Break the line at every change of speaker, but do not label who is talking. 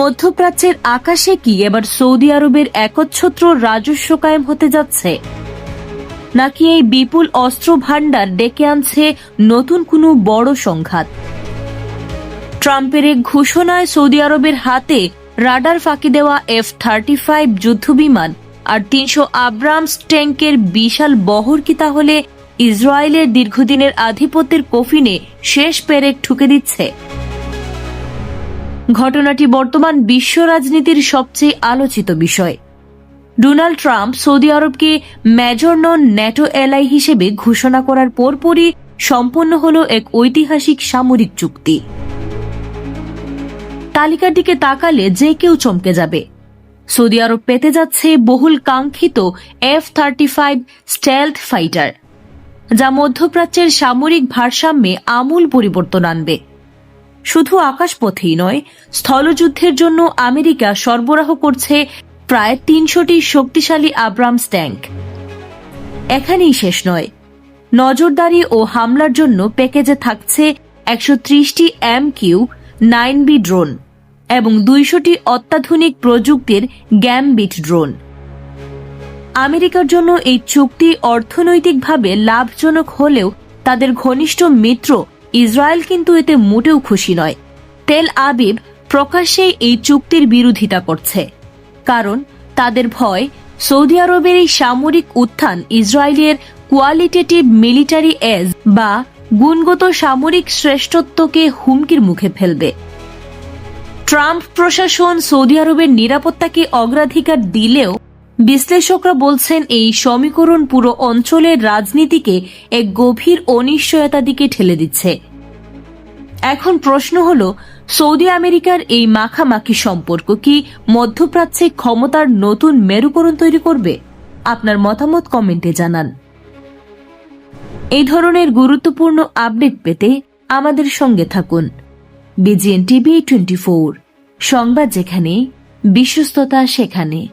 মধ্যপ্রাচ্যের আকাশে কি এবার সৌদি আরবের একচ্ছত্র রাজস্ব কায়েম হতে যাচ্ছে? নাকি এই বিপুল অস্ত্র ভাণ্ডার ডেকে আনছে নতুন কোনো বড় সংঘাত? ট্রাম্পের এক ঘোষণায় সৌদি আরবের হাতে রাডার ফাঁকি দেওয়া এফ থার্টি ফাইভ যুদ্ধবিমান আর তিনশো আব্রামস ট্যাঙ্কের বিশাল বহর কি তাহলে ইসরায়েলের দীর্ঘদিনের আধিপত্যের কফিনে শেষ পেরেক ঠুকে দিচ্ছে? ঘটনাটি বর্তমান বিশ্ব রাজনীতির সবচেয়ে আলোচিত বিষয়। ডোনাল্ড ট্রাম্প সৌদি আরবকে মেজর নন ন্যাটো এলাই হিসেবে ঘোষণা করার পরপরই সম্পন্ন হল এক ঐতিহাসিক সামরিক চুক্তি। তালিকার দিকে তাকালে যে কেউ চমকে যাবে। সৌদি আরব পেতে যাচ্ছে বহুল কাঙ্ক্ষিত F thirty five stealth fighter, যা মধ্যপ্রাচ্যের সামরিক ভারসাম্যে আমূল পরিবর্তন আনবে। শুধু আকাশপথেই নয়, স্থলযুদ্ধের জন্য আমেরিকা সরবরাহ করছে প্রায় তিনশোটি শক্তিশালী আব্রামস ট্যাঙ্ক। এখানেই শেষ নয়। নজরদারি ও হামলার জন্য প্যাকেজে থাকছে একশো ত্রিশটি M Q nine B drone এবং দুইশোটি অত্যাধুনিক প্রযুক্তির গ্যামবিট ড্রোন। আমেরিকার জন্য এই চুক্তি অর্থনৈতিকভাবে লাভজনক হলেও তাদের ঘনিষ্ঠ মিত্র ইসরায়েল কিন্তু এতে মোটেও খুশি নয়। তেল আবিব প্রকাশ্যেই এই চুক্তির বিরোধিতা করছে। কারণ তাদের ভয়, সৌদি আরবের এই সামরিক উত্থান ইসরায়েলের কোয়ালিটেটিভ মিলিটারি এজ বা গুণগত সামরিক শ্রেষ্ঠত্বকে হুমকির মুখে ফেলবে। ট্রাম্প প্রশাসন সৌদি আরবের নিরাপত্তাকে অগ্রাধিকার দিলেও বিশ্লেষকরা বলছেন, এই সমীকরণ পুরো অঞ্চলের রাজনীতিকে এক গভীর অনিশ্চয়তা দিকে ঠেলে দিচ্ছে। এখন প্রশ্ন হল, সৌদি আমেরিকার এই মাখামাখি সম্পর্ক কি মধ্যপ্রাচ্যে ক্ষমতার নতুন মেরুকরণ তৈরি করবে? আপনার মতামত কমেন্টে জানান। এই ধরনের গুরুত্বপূর্ণ আপডেট পেতে আমাদের সঙ্গে থাকুন। বিজিএন টিভি টোয়েন্টি ফোর, সংবাদ যেখানে, বিশ্বস্ততা সেখানে।